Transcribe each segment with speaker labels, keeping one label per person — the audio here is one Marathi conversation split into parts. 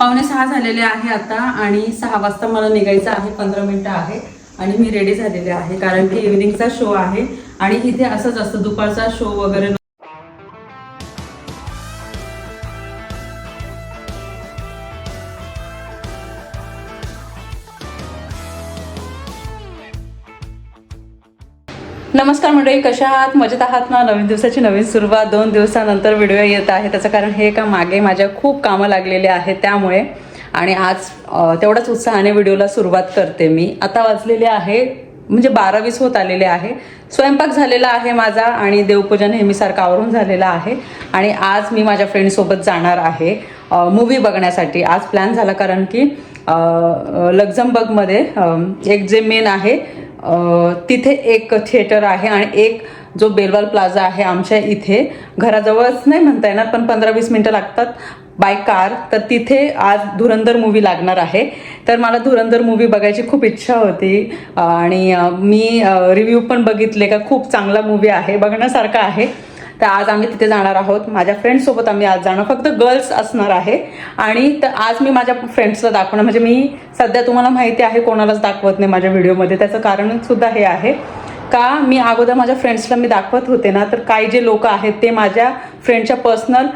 Speaker 1: पावणे सहा झालेले आहे आता आणि सहा वाजता मला निघायचं आहे पंधरा मिनिटं आहे आणि मी रेडी झालेले आहे कारण की इव्हिनिंगचा शो आहे आणि इथे असंच असतं दुपारचा शो वगैरे नमस्कार मंडळी कशा आहात? मजेत आहात ना? नवीन दिवसाची नवीन सुरुवात. दोन दिवसानंतर व्हिडिओ येत आहे त्याचं कारण हे का मागे माझ्या खूप कामं लागलेले आहेत त्यामुळे. आणि आज तेवढाच उत्साहाने व्हिडिओला सुरुवात करते मी. आता वाजलेले आहे म्हणजे बारावीस होत आलेले आहे. स्वयंपाक झालेला आहे माझा आणि देवपूजन नेहमीसारखं आवरून झालेला आहे. आणि आज मी माझ्या फ्रेंडसोबत जाणार आहे मूवी बघण्यासाठी. आज प्लॅन झाला कारण की लक्झमबर्गमध्ये एक जे मेन आहे तिथे एक थिएटर आहे आणि एक जो बेलवाल प्लाझा आहे आमच्या इथे. घराजवळच नाही म्हणता येणार पण पंधरा वीस मिनटं लागतात बाय कार तर तिथे आज धुरंधर मूवी लागणार आहे. तर मला धुरंधर मूवी बघायची खूप इच्छा होती. आणि मी रिव्ह्यू पण बघितले का खूप चांगला मूवी आहे बघण्यासारखा आहे. तर आज आम्ही तिथे जाणार आहोत. माझ्या फ्रेंड्ससोबत आम्ही आज जाणार. फक्त गर्ल्स असणार आहे. आणि तर आज मी माझ्या फ्रेंड्सला दाखवणार. म्हणजे मी सध्या तुम्हाला माहिती आहे कोणालाच दाखवत नाही माझ्या व्हिडिओमध्ये त्याचं कारणसुद्धा हे आहे. का मी अगोदर माझ्या फ्रेंड्सला मी दाखवत होते ना तर काही जे लोक आहेत ते माझ्या फ्रेंडच्या पर्सनल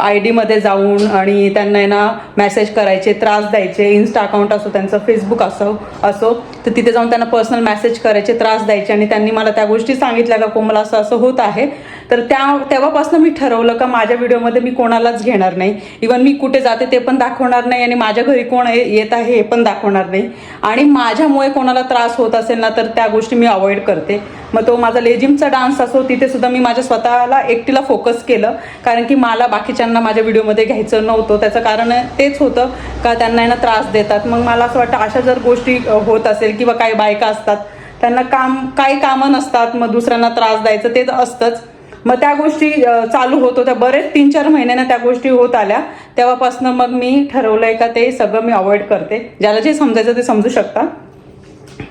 Speaker 1: आय डीमध्ये जाऊन आणि त्यांना आहे ना मेसेज करायचे त्रास द्यायचे. इन्स्टा अकाउंट असो त्यांचं फेसबुक असो असो तर तिथे जाऊन त्यांना पर्सनल मेसेज करायचे त्रास द्यायचे. आणि त्यांनी मला त्या गोष्टी सांगितल्या का कोमला असं असं होत आहे. तर त्या तेव्हापासून मी ठरवलं का माझ्या व्हिडिओमध्ये मी कोणालाच घेणार नाही. इवन मी कुठे जाते ते पण दाखवणार नाही आणि माझ्या घरी कोण आहे- येत आहे हे पण दाखवणार नाही. आणि माझ्यामुळे कोणाला त्रास होत असेल ना तर त्या गोष्टी मी अवॉइड करते. मग तो माझा लेझिमचा डान्स असो तिथे सुद्धा मी माझ्या स्वतःला एकटीला फोकस केलं. कारण की मला बाकीच्यांना माझ्या व्हिडिओमध्ये घ्यायचं नव्हतं. त्याचं कारण तेच होतं का त्यांना आहे ना त्रास देतात. मग मला असं वाटतं अशा जर गोष्टी होत असेल किंवा काही बायका असतात त्यांना काम काही कामं नसतात मग दुसऱ्यांना त्रास द्यायचं ते असतंच. मग त्या गोष्टी चालू होत होत्या. बरेच तीन चार महिन्यानं त्या गोष्टी होत आल्या. तेव्हापासनं मग मी ठरवलंय का ते सगळं मी अवॉइड करते. ज्याला जे समजायचं ते समजू शकता.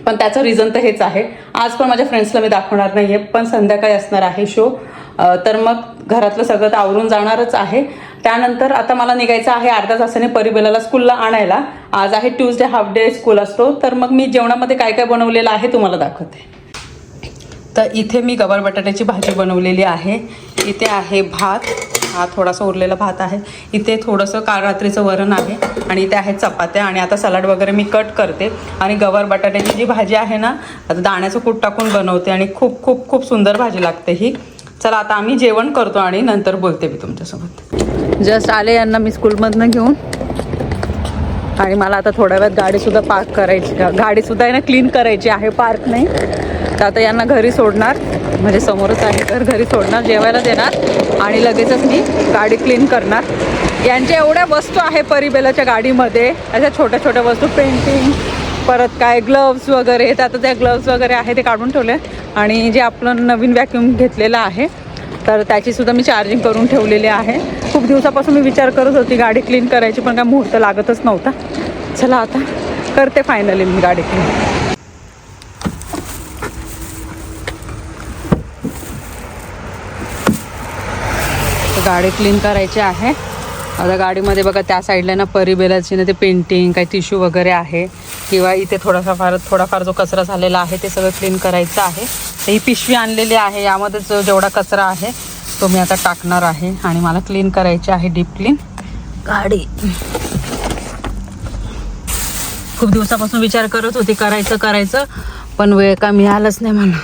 Speaker 1: पण त्याचं रिझन तर हेच आहे. आज पण माझ्या फ्रेंड्सला मी दाखवणार नाही आहे पण संध्याकाळी असणार आहे शो तर मग घरातलं सगळं तर आवरून जाणारच आहे. त्यानंतर आता मला निघायचं आहे अर्ध्या तासाने परिबेलाला स्कूलला आणायला. आज आहे ट्यूजडे हाफ डे स्कूल असतो. तर मग मी जेवणामध्ये काय काय बनवलेलं आहे तुम्हाला दाखवते. तर इथे मी गवार बटाट्याची भाजी बनवलेली आहे. इथे आहे भात. हा थोडासा उरलेला भात आहे. इथे थोडंसं काळ रात्रीचं वरण आहे आणि इथे आहे चपात्या आणि आता सलाड वगैरे मी कट करते. आणि गवार बटाट्याची जी भाजी आहे ना आता दाण्याचं कूट टाकून बनवते आणि खूप खूप खूप सुंदर भाजी लागते ही. चला आता आम्ही जेवण करतो आणि नंतर बोलते मी तुमच्यासोबत. जस्ट आले यांना मी स्कूलमधनं घेऊन. आणि मला आता थोड्या वेळात गाडीसुद्धा पार्क करायची. गाडीसुद्धा आहे ना क्लीन करायची आहे पार्क नाही. तर आता यांना घरी सोडणार. म्हणजे समोरच आहे तर घरी सोडणार जेवायला देणार आणि लगेचच मी गाडी क्लीन करणार. यांच्या एवढ्या वस्तू आहे परिबेलाच्या गाडीमध्ये. अशा छोट्या छोट्या वस्तू पेंटिंग परत काय ग्लव्स वगैरे. तर आता त्या ग्लव्स वगैरे आहे ते काढून ठेवले आणि जे आपलं नवीन व्हॅक्यूम घेतलेलं आहे तर त्याचीसुद्धा मी चार्जिंग करून ठेवलेली आहे. खूप दिवसापासून मी विचार करत होती गाडी क्लीन करायची पण काय मुहूर्त लागतच नव्हता. चला आता करते फायनली मी गाडी क्लीन गाडी क्लीन करायची आहे. आता गाडीमध्ये बघा त्या साईडला ना परिबेलाची ना ते पेंटिंग काही टिश्यू वगैरे आहे. किंवा इथे थोडासा फार थोडाफार जो कचरा झालेला आहे ते सगळं क्लीन करायचं आहे. तर ही पिशवी आणलेली आहे. यामध्ये जो जेवढा कचरा आहे तो मी आता टाकणार आहे. आणि मला क्लीन करायची आहे डीप क्लीन गाडी. खूप दिवसापासून विचार करत होती करायचं करायचं. पण वेळ का मिळालंच नाही मला.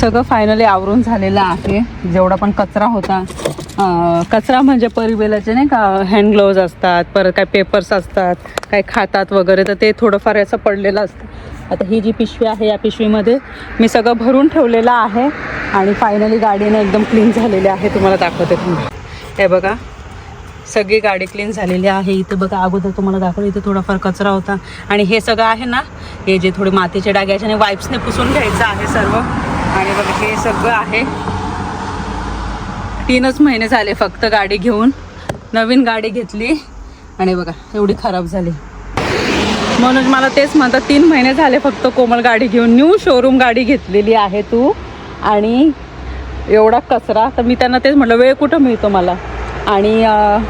Speaker 1: सगळं फायनली आवरून झालेलं आहे. जेवढा पण कचरा होता कचरा म्हणजे परिबेलाचे नाही का हँड ग्लोव्ज असतात परत काय पेपर्स असतात काय खातात वगैरे तर ते थोडंफार याचं पडलेलं असतं. आता ही जी पिशवी आहे या पिशवीमध्ये मी सगळं भरून ठेवलेलं आहे आणि फायनली गाडीनं एकदम क्लीन झालेली आहे. तुम्हाला दाखवते तुम्ही हे बघा सगळी गाडी क्लीन झालेली आहे. इथं बघा अगोदर तुम्हाला दाखवलं इथं थोडाफार कचरा होता. आणि हे सगळं आहे ना हे जे थोडे मातीचे डागे आणि वाईप्सने पुसून घ्यायचं आहे सर्व. आणि बघा हे सगळं आहे. तीनच महिने झाले फक्त गाडी घेऊन. नवीन गाडी घेतली. आणि बघा एवढी खराब झाली. म्हणून मला तेच म्हणतात तीन महिने झाले फक्त कोमल गाडी घेऊन. न्यू शोरूम गाडी घेतलेली आहे तू. आणि एवढा कचरा. तर मी त्यांना तेच म्हटलं वेळ कुठं मिळतो मला? आणि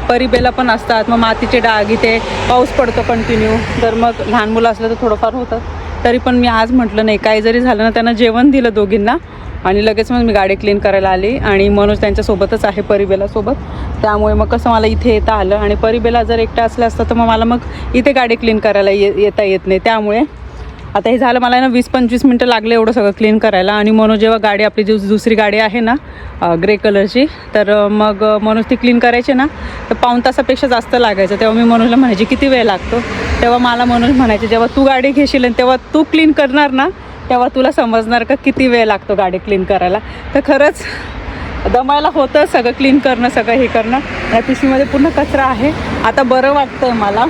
Speaker 1: परिबेला पण असतात. मग मातीचे डाग इथे पाऊस पडतो कंटिन्यू तर मग लहान मुलं असलं तर थोडंफार होतं. तरी पण मी आज म्हटलं नाही काही जरी झालं ना त्यांना जेवण दिलं दोघींना आणि लगेच मग मी गाडी क्लीन करायला आली आणि मनोज त्यांच्यासोबतच आहे परिबेलासोबत. त्यामुळे मग कसं मला इथे येता आलं आणि परिबेला जर एकटा असल्या असतं तर मग मला मग इथे गाडी क्लीन करायला ये येता येत नाही. त्यामुळे आता हे झालं मला ना वीस पंचवीस मिनटं लागले एवढं सगळं क्लीन करायला आणि मनोज जेव्हा गाडी आपली जी दुसरी गाडी आहे ना ग्रे कलरची तर मग मनोज ती क्लीन करायची ना तर पाऊण तासापेक्षा जास्त लागायचं. तेव्हा मी मनोजला म्हणायची किती वेळ लागतो? तेव्हा मला म्हणून म्हणायचे जेव्हा तू गाडी घेशील आणि तेव्हा तू क्लीन करणार ना तेव्हा तुला समजणार का किती वेळ लागतो गाडी क्लीन करायला. तर खरंच दमायला होतं सगळं क्लीन करणं सगळं हे करणं. या पिशवीमध्ये पूर्ण कचरा आहे. आता बरं वाटतंय मला.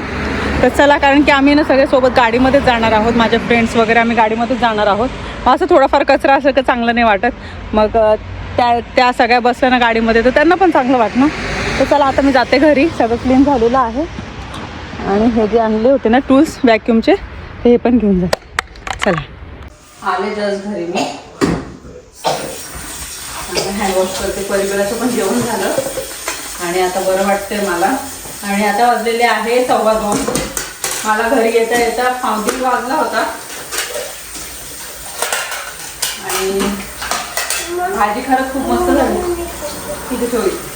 Speaker 1: तर चला कारण की आम्ही ना सगळे सोबत गाडीमध्येच जाणार आहोत. माझ्या फ्रेंड्स वगैरे आम्ही गाडीमध्येच जाणार आहोत. असं थोडाफार कचरा असं का चांगलं नाही वाटत. मग त्या त्या सगळ्या बसल्या ना गाडीमध्ये तर त्यांना पण चांगलं वाटणं तर चला आता मी जाते घरी. सगळं क्लीन झालेलं आहे. आणि हे जे आणले होते ना टूल्स व्हॅक्युमचे ते हे पण घेऊन जा. चला. आले जस्ट घरी मी. हँडवॉश करते. परिवाराचं पण जेवण झालं. आणि आता बरं वाटतंय मला. आणि आता वाजलेले आहे सव्वा दोन. मला घरी येता येता पावती वाजला होता. आणि भाजी खरंच खूप मस्त झाली. किती ठेवली?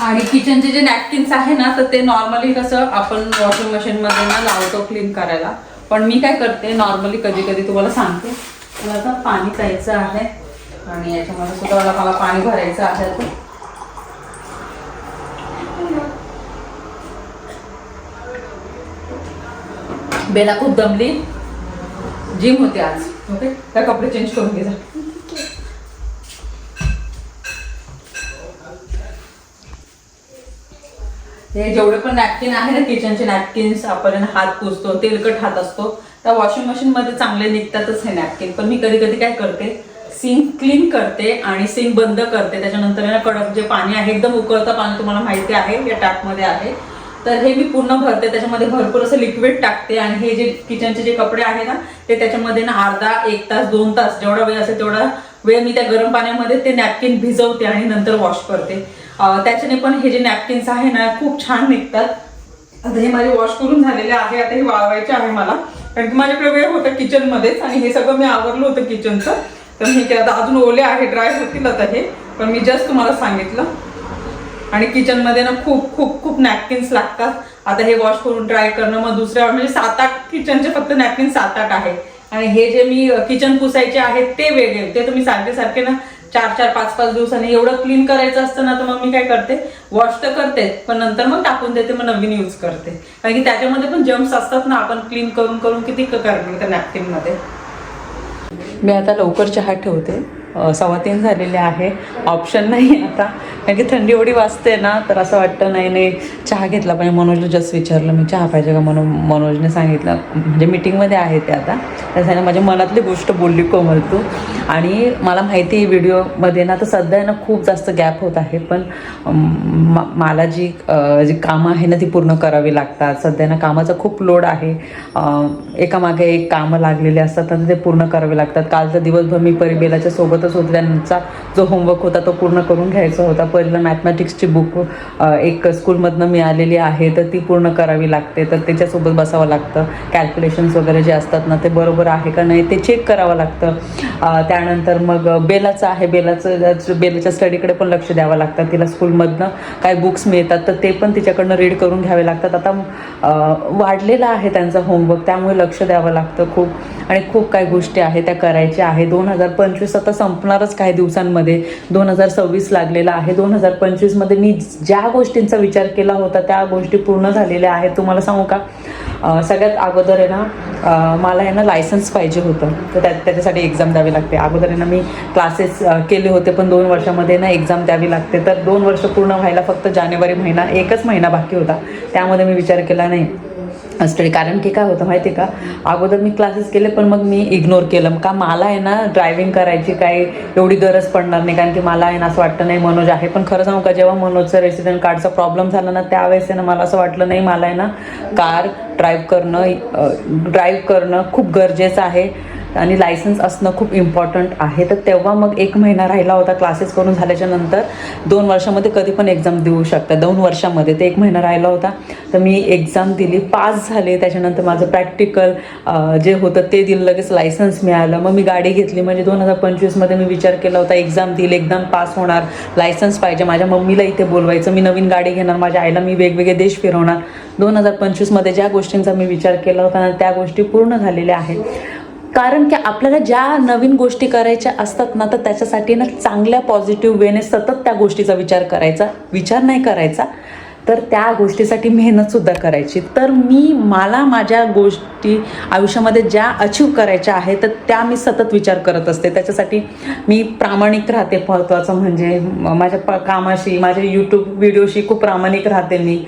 Speaker 1: आणि किचनचे जे नॅपकिन्स आहे ना तर ते नॉर्मली कसं आपण वॉशिंग मशीनमध्ये ना लावतो क्लीन करायला. पण मी काय करते नॉर्मली कधी कधी तुम्हाला सांगते. मला आता पाणी प्यायचं आहे आणि याच्यामध्ये सुद्धा मला पाणी भरायचं आहे आता. बेला खूप दमली. जिम होते आज. ओके? त्या कपडे चेंज करून घे हे जेवढे पण नॅपकिन आहे ना किचनचे नॅपकिन्स आपण हात पुसतो तेलकट हात असतो त्या वॉशिंग मशीन मध्ये चांगले निघतातच हे नॅपकिन पण मी कधी कधी काय करते सिंक क्लीन करते आणि सिंक बंद करते. त्याच्यानंतर कडक जे पाणी आहे एकदम उकळतं पाणी तुम्हाला माहिती आहे या टॅपमध्ये आहे. तर हे मी पूर्ण भरते त्याच्यामध्ये भरपूर असं लिक्विड टाकते आणि हे जे किचनचे जे कपडे आहे ना ते त्याच्यामध्ये ना अर्धा एक तास दोन तास जेवढा वेळ असेल तेवढा वेळ मी त्या गरम पाण्यामध्ये ते नॅपकिन भिजवते आणि नंतर वॉश करते. त्याच्याने पण हे जे नॅपकिन्स आहे ना खूप छान निघतात. आता हे माझे वॉश करून झालेले आहे आता हे वाळवायचे आहे मला. कारण की माझ्याकडे वेळ होता किचन मध्येच आणि हे सगळं मी आवरलं होतं किचनचं तर मी ते आता अजून ओले आहे ड्राय होतील आता हे. पण मी जस्ट तुम्हाला सांगितलं. आणि किचनमध्ये ना खूप खूप खूप नॅपकिन्स लागतात. आता हे वॉश करून ड्राय करणं मग दुसऱ्या म्हणजे सात आठ किचनचे फक्त नॅपकिन सात आठ आहे. आणि हे जे मी किचन पुसायचे आहेत ते वेगळे. ते तुम्ही सारखे सारखे ना चार चार पाच पाच दिवसांनी एवढं क्लीन करायचं असतं ना तर मग मी काय करते? वॉश तर करते पण नंतर मग टाकून देते मग नवीन यूज करते. कारण की त्याच्यामध्ये पण जम्स असतात ना आपण क्लीन करून करून किती करणार त्या नॅपकिनमध्ये मी आता लवकर चहा ठेवते. सव्वा तीन झालेले आहे. ऑप्शन नाही आता. कारण की थंडी एवढी वाजते ना तर असं वाटतं नाही नाही चहा घेतला पाहिजे. मनोजला जस्ट विचारलं मी चहा पाहिजे का? म्हणून मनोजने सांगितलं म्हणजे मीटिंगमध्ये आहे ते आता. त्यासाठी माझ्या मनातली गोष्ट बोलली कोमल तू. आणि मला माहिती आहे व्हिडिओमध्ये ना तर सध्या ना खूप जास्त गॅप होत आहे. पण मला जी जी कामं आहे ना ती पूर्ण करावी लागतात. सध्या ना कामाचा खूप लोड आहे. एकामागे एक कामं लागलेली असतात आणि ते पूर्ण करावे लागतात. कालचा दिवसभर मी परिबेलाच्या सोबत होते त्यांचा जो होमवर्क होता तो पूर्ण करून घ्यायचा होता. पहिलं मॅथमॅटिक्सची बुक एक स्कूलमधनं मिळालेली आहे तर ती पूर्ण करावी लागते. तर त्याच्यासोबत बसावं लागतं. कॅल्क्युलेशन्स वगैरे जे असतात ना ते बरोबर आहे का नाही ते चेक करावं लागतं. त्यानंतर मग बेलाचं आहे बेलाचं बेलाच्या स्टडीकडे पण लक्ष द्यावं लागतं. तिला स्कूलमधनं काय बुक्स मिळतात तर ते पण तिच्याकडनं रीड करून घ्यावे लागतात. आता वाढलेला वाढलेलं आहे त्यांचं होमवर्क त्यामुळे लक्ष द्यावं लागतं खूप. आणि खूप काही गोष्टी आहेत त्या करायच्या आहे दोन हजार पंचवीस आता संपणारच काही दिवसांमध्ये. दोन हजार सव्वीस लागलेला आहे. दोन हजार पंचवीसमध्ये मी ज्या गोष्टींचा विचार केला होता त्या गोष्टी पूर्ण झालेल्या आहेत. तुम्हाला सांगू का? सगळ्यात अगोदर आहे ना मला आहे ना लायसन्स पाहिजे होतं. तर त्या त्याच्यासाठी एक्झाम द्यावी लागते. अगोदर आहे ना मी क्लासेस केले होते पण दोन वर्षामध्ये ना एक्झाम द्यावी लागते. तर दोन वर्ष पूर्ण व्हायला फक्त जानेवारी महिना एकच महिना बाकी होता. त्यामध्ये मी विचार केला नाही. स्टडी कारण की काय होतं माहिती आहे का? अगोदर मी क्लासेस केले पण मग मी इग्नोर केलं. का मला आहे ना ड्रायव्हिंग करायची काही एवढी गरज पडणार नाही. कारण की मला आहे ना असं वाटतं नाही मनोज आहे. पण खरं सांगू का जेव्हा मनोजचं रेसिडेंट कार्डचा प्रॉब्लेम झाला ना त्यावेळेस आहे ना मला असं वाटलं नाही मला आहे ना कार ड्राईव्ह करणं ड्राईव्ह करणं खूप गरजेचं आहे. आणि लायसन्स असणं खूप इम्पॉर्टंट आहे. तर तेव्हा मग एक महिना राहिला होता क्लासेस करून झाल्याच्यानंतर दोन वर्षामध्ये कधी पण एक्झाम देऊ शकता. दोन वर्षामध्ये ते एक महिना राहिला होता. तर मी एक्झाम दिली पास झाले. त्याच्यानंतर माझं प्रॅक्टिकल जे होतं ते दिलं लगेच लायसन्स मिळालं. मग मी गाडी घेतली. म्हणजे दोन हजार पंचवीसमध्ये मी विचार केला होता एक्झाम दिली एकदम पास होणार लायसन्स पाहिजे. माझ्या मम्मीला इथे बोलवायचं. मी नवीन गाडी घेणार माझ्या आईला मी वेगवेगळे देश फिरवणार. दोन हजार पंचवीसमध्ये ज्या गोष्टींचा मी विचार केला होता त्या गोष्टी पूर्ण झालेल्या आहेत. कारण की आपल्याला ज्या नवीन गोष्टी करायच्या असतात ना तर त्याच्यासाठी ना चांगल्या पॉझिटिव्ह वेने सतत त्या गोष्टीचा विचार करायचा विचार नाही करायचा. तर त्या गोष्टीसाठी मेहनतसुद्धा करायची. तर मी मला माझ्या गोष्टी आयुष्यामध्ये ज्या अचीव करायच्या आहेत तर त्या मी सतत विचार करत असते. त्याच्यासाठी मी प्रामाणिक राहते महत्त्वाचं म्हणजे माझ्या प कामाशी माझ्या यूट्यूब व्हिडिओशी खूप प्रामाणिक राहते मी.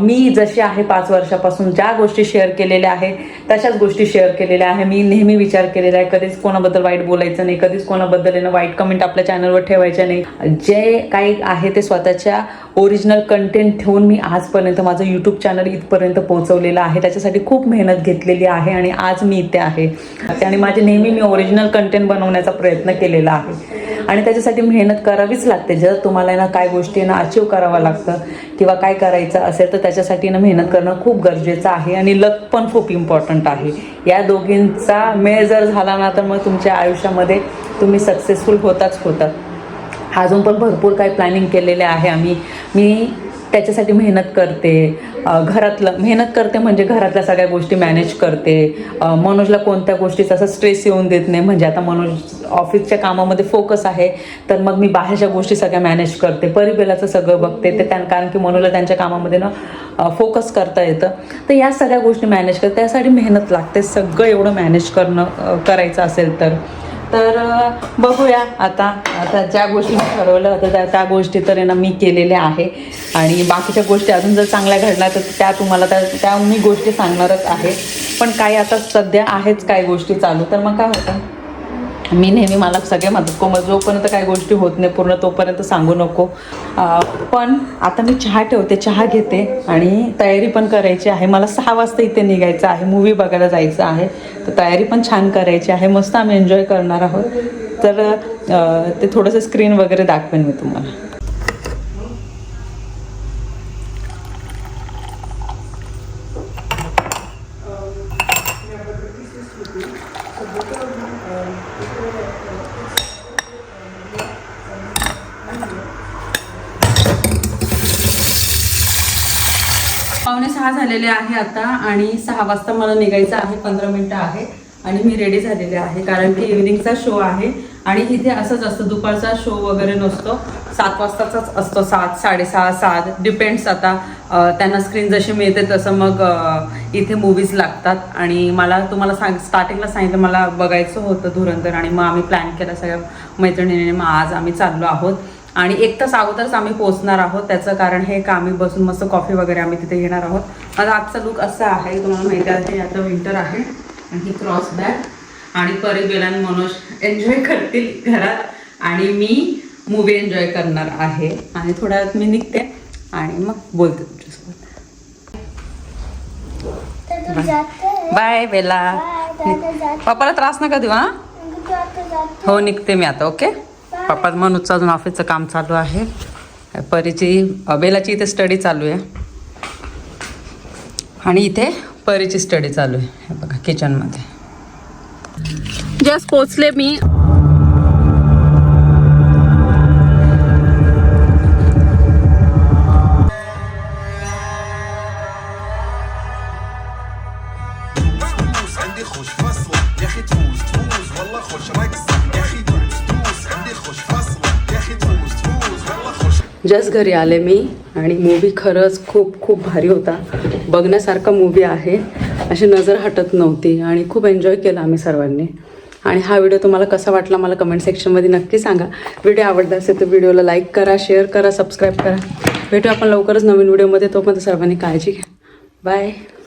Speaker 1: मी जशी आहे पाच वर्षापासून ज्या गोष्टी शेअर केलेल्या आहे तशाच गोष्टी शेअर केलेल्या आहे. मी नेहमी विचार केलेला आहे कधीच कोणाबद्दल वाईट बोलायचं नाही कधीच कोणाबद्दल येणं वाईट कमेंट आपल्या चॅनलवर ठेवायच्या नाही. जे काही आहे ते स्वतःच्या ओरिजिनल कंटेंट होऊन मी आजपर्यंत माझं यूट्यूब चॅनल इथपर्यंत पोहोचवलेलं आहे. त्याच्यासाठी खूप मेहनत घेतलेली आहे आणि आज मी इथे आहे. आणि माझे नेहमी मी ओरिजिनल कंटेंट बनवण्याचा प्रयत्न केलेला आहे. आणि त्याच्यासाठी मेहनत करावीच लागते. जर तुम्हाला ना काय गोष्टी ना अचीव करावं लागतं किंवा काय करायचं असेल तर त्याच्यासाठी ना मेहनत करणं खूप गरजेचं आहे आणि लक पण खूप इम्पॉर्टंट आहे. या दोघींचा मेळ जर झाला ना तर मग तुमच्या आयुष्यामध्ये तुम्ही सक्सेसफुल होताच होतात. अजून पण भरपूर काही प्लॅनिंग केलेले आहे. आम्ही मी त्याच्यासाठी मेहनत करते. घरातलं मेहनत करते म्हणजे घरातल्या सगळ्या गोष्टी मॅनेज करते. मनोजला कोणत्या गोष्टीचा असा स्ट्रेस येऊन देत नाही. म्हणजे आता मनोज ऑफिसच्या कामामध्ये फोकस आहे. तर मग मी बाहेरच्या गोष्टी सगळ्या मॅनेज करते. परिबेलाचं सगळं बघते. ते त्यां कारण की मनोजला त्यांच्या कामामध्ये ना फोकस करता येतं. तर या सगळ्या गोष्टी मॅनेज करते. त्यासाठी मेहनत लागते. सगळं एवढं मॅनेज करणं करायचं असेल तर. तर बघूया. आता आता ज्या गोष्टी मी ठरवलं होतं त्या त्या गोष्टी तर ना मी केलेल्या आहे. आणि बाकीच्या गोष्टी अजून जर चांगल्या घडल्या तर त्या तुम्हाला त्या त्या मी गोष्टी सांगणारच आहे. पण काही आता सध्या आहेच काही गोष्टी चालू. तर मग काय होतं? मी नेहमी मला सगळे म्हणतात को जोपर्यंत काही गोष्टी होत नाही पूर्ण तोपर्यंत सांगू नको. पण आता मी चहा ठेवते चहा घेते आणि तयारी पण करायची आहे. मला सहा वाजता इथे निघायचं आहे मूवी बघायला जायचं आहे. तर तयारी पण छान करायची आहे मस्त आम्ही एन्जॉय करणार आहोत. तर ते थोडंसं स्क्रीन वगैरे दाखवेन मी तुम्हाला. पावणे सहा झालेले आहे आता आणि सहा वाजता मला निघायचं आहे पंधरा मिनटं आहे आणि मी रेडी झालेले आहे कारण की इव्हिनिंगचा शो आहे आणि इथे असंच असतं दुपारचा शो वगैरे नसतो. सात वाजताचाच असतो सात साडेसहा सात. डिपेंड्स आता त्यांना स्क्रीन जशी मिळते तसं मग इथे मूवीज लागतात. आणि मला तुम्हाला सांग स्टार्टिंगला सांगितलं मला बघायचं होतं धुरंधर आणि मग आम्ही प्लॅन केला सगळ्या मैत्रिणीने मग आज आम्ही चाललो आहोत. आणि एक तास अगोदरच आम्ही पोहोचणार आहोत. त्याचं कारण हे का आम्ही बसून मस्त कॉफी वगैरे आम्ही तिथे घेणार आहोत. माझा आजचा लुक असा आहे तुम्हाला माहिती आहे की आता विंटर आहे. आणि ही क्रॉस बॅग आणि परी बेलान मनोज एन्जॉय करतील घरात. आणि मी मूवी एन्जॉय करणार आहे. आणि थोड्या वेळात मी निघते. आणि मग बोलते तुमच्यासोबत. बाय बेला पप्पाला त्रास नका देऊ हा? हो निघते मी आता ओके पप्पा मनूजचं अजून ऑफिसचं काम चालू आहे परीची अ, बेलाची इथे स्टडी चालू आहे आणि इथे परीची स्टडी चालू आहे हे बघा किचनमध्ये जस्ट पोचले मी
Speaker 2: بوس عندي خوش فصل يا اخي
Speaker 1: जस्ट घरी आले मी आणि मूवी खरंच खूप खूप भारी होता. बघण्यासारखा मूवी आहे. अशी नजर हटत नव्हती आणि खूप एन्जॉय केला आम्ही सर्वांनी. आणि हा व्हिडिओ तुम्हाला कसा वाटला मला कमेंट सेक्शनमध्ये नक्की सांगा. व्हिडिओ आवडला असेल तर व्हिडिओला लाईक करा शेअर करा सबस्क्राईब करा. भेटू आपण लवकरच नवीन व्हिडिओमध्ये तोपर्यंत सर्वांनी काळजी घ्या. बाय